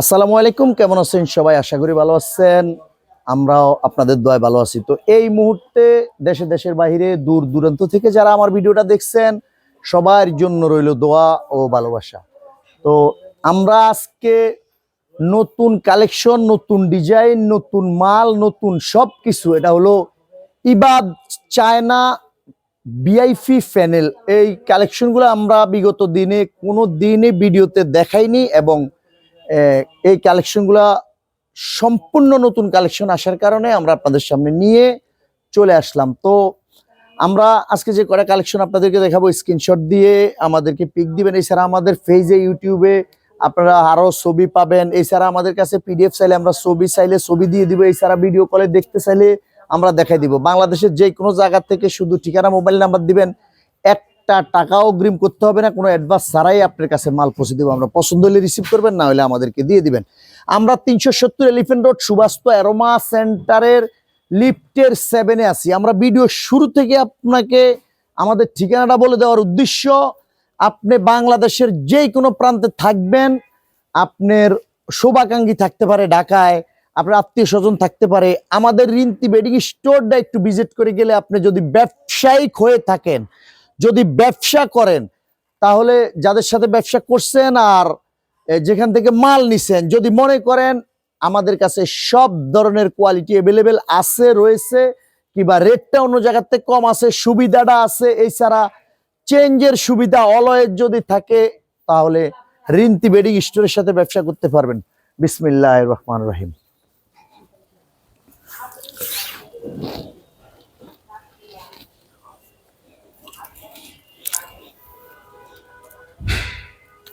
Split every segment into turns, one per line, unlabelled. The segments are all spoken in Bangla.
আসসালামু আলাইকুম, কেমন আছেন সবাই? আশা করি ভালো আছেন। আমরাও আপনাদের দোয়ায় ভালো আছি। তো এই মুহূর্তে দেশে দেশের বাইরে, দূর দূরান্ত থেকে যারা আমার ভিডিওটা দেখছেন, সবার জন্য রইল দোয়া ও ভালোবাসা। তো আমরা আজকে নতুন কালেকশন, নতুন ডিজাইন, নতুন মাল, নতুন সব কিছু এটা হলো ইবাদ চায়না বিআইপি প্যানেল। এই কালেকশনগুলো আমরা বিগত দিনে কোনো দিনে ভিডিওতে দেখাইনি এবং এই কালেকশনগুলা সম্পূর্ণ নতুন কালেকশন আসার কারণে আমরা আপনাদের সামনে নিয়ে চলে আসলাম। তো আমরা আজকে যে কটা কালেকশন আপনাদেরকে দেখাবো, স্ক্রিনশট দিয়ে আমাদেরকে পিক দিবেন। এছাড়া আমাদের ফেজে ইউটিউবে আপনারা আরও ছবি পাবেন। এছাড়া আমাদের কাছে পিডিএফ চাইলে আমরা ছবি চাইলে ছবি দিয়ে দিব। এছাড়া ভিডিও কলে দেখতে চাইলে আমরা দেখাই দিব। বাংলাদেশের যে কোনো জায়গা থেকে শুধু ঠিকানা মোবাইল নাম্বার দিবেন। একটা টাকাও অগ্রিম করতে হবে না, কোনো অ্যাডভান্স ছাড়াই আপনার কাছে মাল পৌঁছে দেবো। আমরা পছন্দ হলে রিসিভ করবেন, না হলে আমাদেরকে দিয়ে দিবেন। আমরা তিনশো সত্তর এলিফেন্ট রোড সুবাস্ত অ্যারোমা সেন্টারের লিফটের সেভেনে আছি। আমরা ভিডিও শুরু থেকে আপনাকে আমাদের ঠিকানাটা বলে দেওয়ার উদ্দেশ্য, আপনি বাংলাদেশের যে কোনো প্রান্তে থাকবেন, আপনার শোভাকাঙ্ক্ষী থাকতে পারে ঢাকায়, আপনার আত্মীয় স্বজন থাকতে পারে, আমাদের রিন্তি বেডিং স্টোরটা একটু ভিজিট করে গেলে আপনি যদি ব্যবসায়িক হয়ে থাকেন যদি ব্যবসা করেন, তাহলে যাদের সাথে ব্যবসা করছেন আর যেখান থেকে মাল নিছেন, যদি মনে করেন আমাদের কাছে সব ধরনের কোয়ালিটি অ্যাভেলেবেল আছে, রয়েছে, কিংবা রেটটা অন্য জায়গার থেকে কম আছে, সুবিধাটা আছে এছাড়া চেঞ্জের সুবিধা অলয়ের যদি থাকে, তাহলে রিন্তি বেডিং স্টোরের সাথে ব্যবসা করতে পারবেন। বিসমিল্লাহ রহমান রহিম।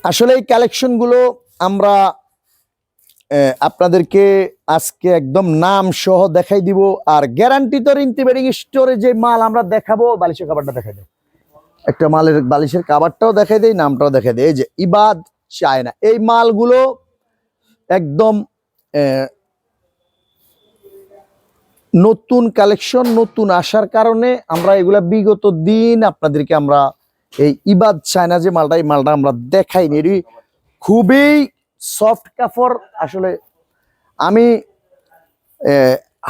আসলে এই কালেকশনগুলো আমরা আপনাদেরকে আজকে একদম নাম সহ দেখাই দিব। আর গ্যারান্টি তো রিন্তিবেডিং স্টোরে যে মাল আমরা দেখাবো, বালিশের খাবারটা দেখাই দেয় একটা মালের বালিশের কাবারটাও দেখাই দেয় নামটাও দেখাই দেয় এই যে ইবাদ চায়না, এই মালগুলো একদম নতুন কালেকশন, নতুন আসার কারণে আমরা এগুলা বিগত দিন আপনাদেরকে আমরা এই ইবাদ চায়না যে মালটা, এই মালটা আমরা দেখাইনি। এটি খুবই সফট কাপড়। আসলে আমি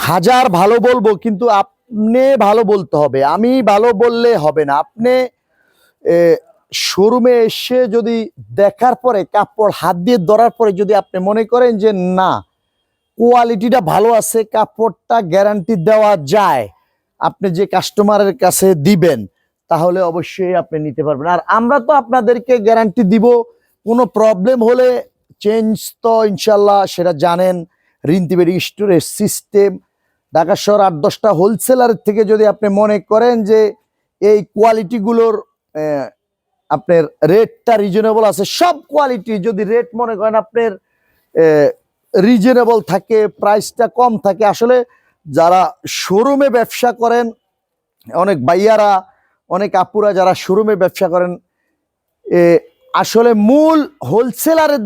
হাজার ভালো বলব, কিন্তু আপনি ভালো বলতে হবে। আমি ভালো বললে হবে না। আপনি শোরুমে এসে যদি দেখার পরে, কাপড় হাত দিয়ে ধরার পরে যদি আপনি মনে করেন যে, না, কোয়ালিটিটা ভালো আছে, কাপড়টা গ্যারান্টি দেওয়া যায়। আপনি যে কাস্টমারের কাছে দিবেন তাহলে অবশ্যই আপনি নিতে পারবেন। আর আমরা তো আপনাদেরকে গ্যারান্টি দিব, কোনো প্রবলেম হলে চেঞ্জ তো ইনশাল্লাহ, সেটা জানেন। রিন্তিবেরি স্টোরের সিস্টেম ঢাকা শহর আট দশটা হোলসেলার থেকে যদি আপনি মনে করেন যে এই কোয়ালিটিগুলোর আপনার রেটটা রিজনেবল আছে, সব কোয়ালিটি যদি রেট মনে করেন আপনার রিজনেবল থাকে প্রাইসটা কম থাকে, আসলে যারা শোরুমে ব্যবসা করেন, অনেক বাইয়ারা অনেক আপুরা যারা শোরুমে ব্যবসা করেন আসলে মূল হোলসেলারের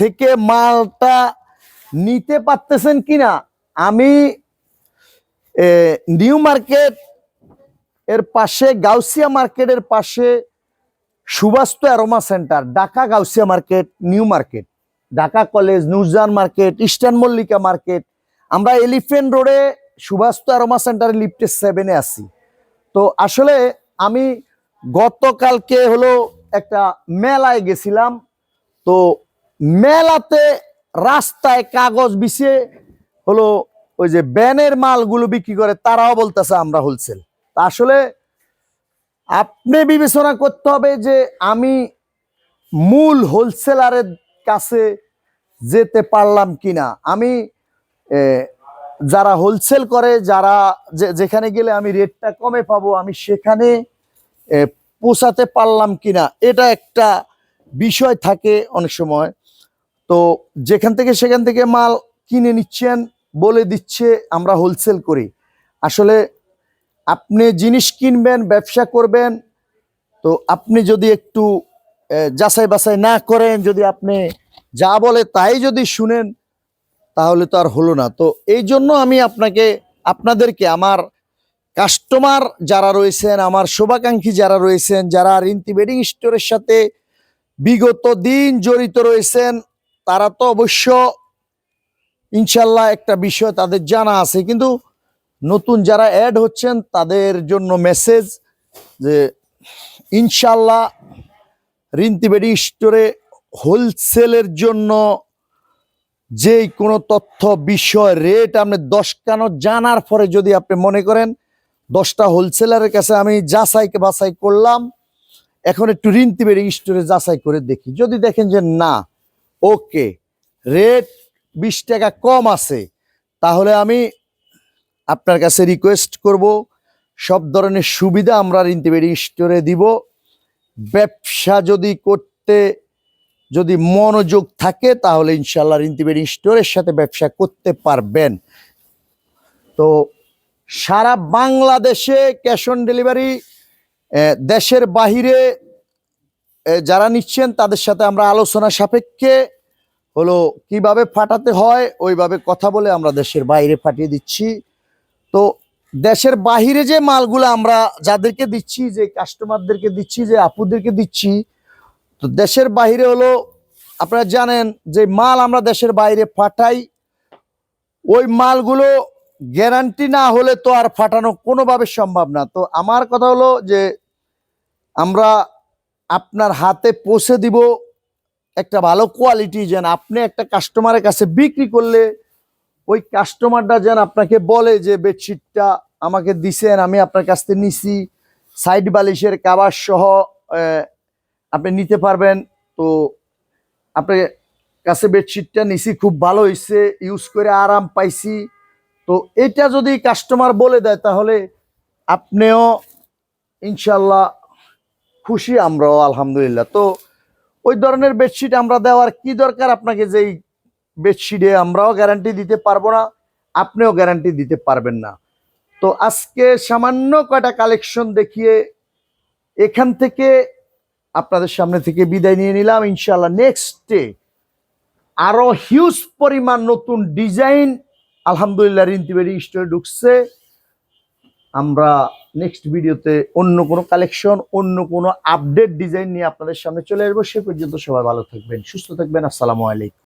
থেকে মালটা নিতে পারতেছেন কিনা, আমি নিউ মার্কেট এর পাশে, গাউসিয়া মার্কেটের পাশে Subasto aroma centre Dhaka Gausia market new market Dhaka college Nurjan market eastern Mallika market আমরা এলিফেন্ট রোডে সুবাস্ত অ্যারোমা সেন্টারে লিফটে সেভেনে আছি। তো আসলে আমি গতকালকে হলো একটা মেলায় গেছিলাম। তো মেলাতে রাস্তায় কাগজ বিছিয়ে হলো ওই যে ব্যানের মালগুলো বিক্রি করে তারাও বলতেছে আমরা হোলসেল আসলে আপনি বিবেচনা করতে হবে যে আমি মূল হোলসেলারের কাছে যেতে পারলাম কিনা। আমি যারা হোলসেল করে যারা যেখানে গেলে আমি রেটটা কমে পাবো আমি সেখানে এ, পৌঁছাতে পারলাম কিনা এটা একটা বিষয় থাকে অনেক সময়। তো যেখান থেকে সেখান থেকে মাল কিনে নিচ্ছেন বলে দিচ্ছে আমরা হোলসেল করি। আসলে আপনি জিনিস কিনবেন ব্যবসা করবেন তো আপনি যদি একটু যাচাই বাছাই না করেন যদি আপনি যা বলে তাই যদি শুনেন তাহলে তো আর হলো না। তো এই জন্য আমি আপনাকে, আপনাদেরকে, আমার কাস্টমার যারা রয়েছেন, আমার শুভাকাঙ্ক্ষী যারা রয়েছেন, যারা রিন্তি বেডিং স্টোরের সাথে বিগত দিন জড়িত রয়েছেন, তারা তো অবশ্য ইনশাল্লাহ একটা বিষয় তাদের জানা আছে। কিন্তু নতুন যারা অ্যাড হচ্ছেন, তাদের জন্য মেসেজ যে ইনশাল্লাহ রিন্তিবেডি স্টোরে হোলসেলের জন্য যেই কোনো তথ্য, বিষয় রেট আপনি দশ কেন জানার পরে যদি আপনি মনে করেন দশটা হোলসেলারের কাছে আমি যাচাই বাছাই করলাম, এখন একটু রিন্তিবেডি স্টোরে যাচাই করে দেখি। যদি দেখেন যে না, ওকে রেট বিশ টাকা কম আছে, তাহলে আমি আপনার কাছে রিকোয়েস্ট করব, সব ধরনের সুবিধা আমরা রিন্তিবেডি স্টোরে দিব। ব্যবসা যদি করতে যদি মনোযোগ থাকে, তাহলে ইনশাল্লাহ রিন্তিবেডি স্টোরের সাথে ব্যবসা করতে পারবেন। তো সারা বাংলাদেশে ক্যাশ অন ডেলিভারি দেশের বাহিরে যারা নিচ্ছেন, তাদের সাথে আমরা আলোচনা সাপেক্ষে হলো কীভাবে ফাটাতে হয়, ওইভাবে কথা বলে আমরা দেশের বাইরে ফাটিয়ে দিচ্ছি। তো দেশের বাহিরে যে মালগুলো আমরা যাদেরকে দিচ্ছি, যে কাস্টমারদেরকে দিচ্ছি, যে আপুদেরকে দিচ্ছি তো দেশের বাইরে হলো, আপনারা জানেন যে মাল আমরা দেশের বাইরে পাঠাই, ওই মালগুলো গ্যারান্টি না হলে তো আর ফাটানো কোনোভাবে সম্ভব না। তো আমার কথা হলো যে আমরা আপনার হাতে পৌঁছে দিব একটা ভালো কোয়ালিটি যেন আপনি একটা কাস্টমারের কাছে বিক্রি করলে, ওই কাস্টমারটা যেন আপনাকে বলে যে বেডশিটটা আমাকে দিছেন, আমি আপনার কাছ থেকে নিছি সাইড বালিশের কাবার সহ আপনি নিতে পারবেন। তো আপনার কাছে বেডশিটটা নিছি, খুব ভালো হয়েছে ইউজ করে আরাম পাইছি। তো এটা যদি কাস্টমার বলে দেয়, তাহলে আপনিও ইনশাল্লাহ খুশি আমরাও, আলহামদুলিল্লাহ। তো ওই ধরনের বেডশিট আমরা দেওয়ার কি দরকার? আপনাকে যেই বেডশিটে আমরাও গ্যারান্টি দিতে পারব না, আপনিও গ্যারান্টি দিতে পারবেন না। তো আজকে সামান্য কয়টা কালেকশন দেখিয়ে এখান থেকে আপনাদের সামনে থেকে বিদায় নিয়ে নিলাম। ইনশাল্লাহ নেক্সট ডে আরও হিউজ পরিমাণ নতুন ডিজাইন আলহামদুলিল্লাহ রিন্তিবেরি স্টোরে ঢুকছে। আমরা নেক্সট ভিডিওতে অন্য কোনো কালেকশন অন্য কোনো আপডেট ডিজাইন নিয়ে আপনাদের সামনে চলে আসব। সে পর্যন্ত সবাই ভালো থাকবেন, সুস্থ থাকবেন। আসসালামু আলাইকুম।